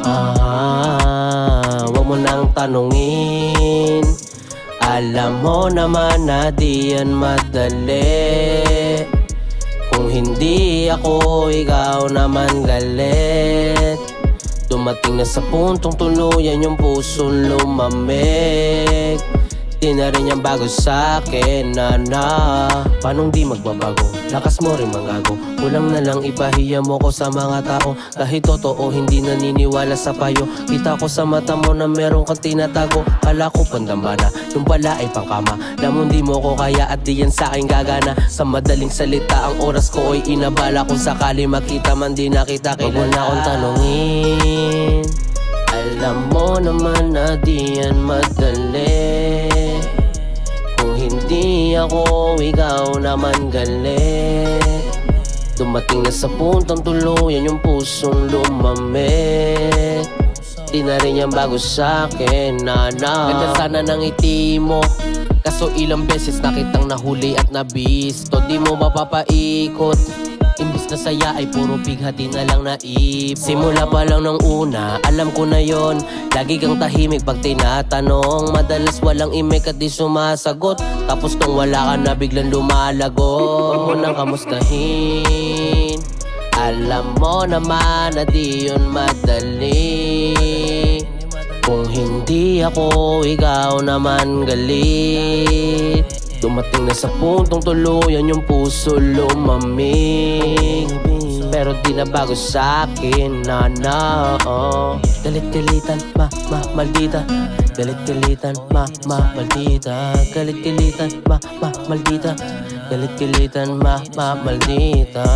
Ah, wag mo nang tanungin. Alam mo naman na di yan madali. Kung hindi ako, ikaw naman galit. Dumating na sa puntong tuluyan yung puso lumamit Di na rin yan bago sa akin na na Paanong di magbabago? Lakas mo rin manggago Kulang na lang ipahiya mo ko sa mga tao. Kahit totoo hindi naniniwala sa payo. Kita ko sa mata mo na meron kang tinatago. Kala ko pandambana, yung pala ay pangkama. Lamang di mo ko kaya at di yan sa akin gagana. Sa madaling salita ang oras ko ay inabala. Kung sakali makita man di nakita Huwag mo na akong tanungin. Alam mo naman na di yan madali ako, ikaw naman galit. Dumating na sa puntong tuluyan yung pusong lumamig Di na rin yan bago sa akin, nana. Ganda sana ng iti mo. Kaso ilang beses na kitang nahuli at nabisto. Di mo mapapaikot Imbis na saya ay puro bighati na lang naip. Simula pa lang ng una, alam ko na yon Lagi kang tahimik pag tinatanong. Madalas walang imik at di sumasagot. Tapos nung wala ka na biglang lumalagot. Huwag mo nang kamustahin. Alam mo naman na di yun madali. Kung hindi ako, ikaw naman galit Dumating na sa puntong tuluyan yung puso lumamig. Pero di na bago sa akin, na na oh. Galit-galitan, ma, ma, maldita. Galit-galitan, ma, ma, maldita. Galit-galitan, ma, ma, maldita. Galit-galitan, ma, ma, maldita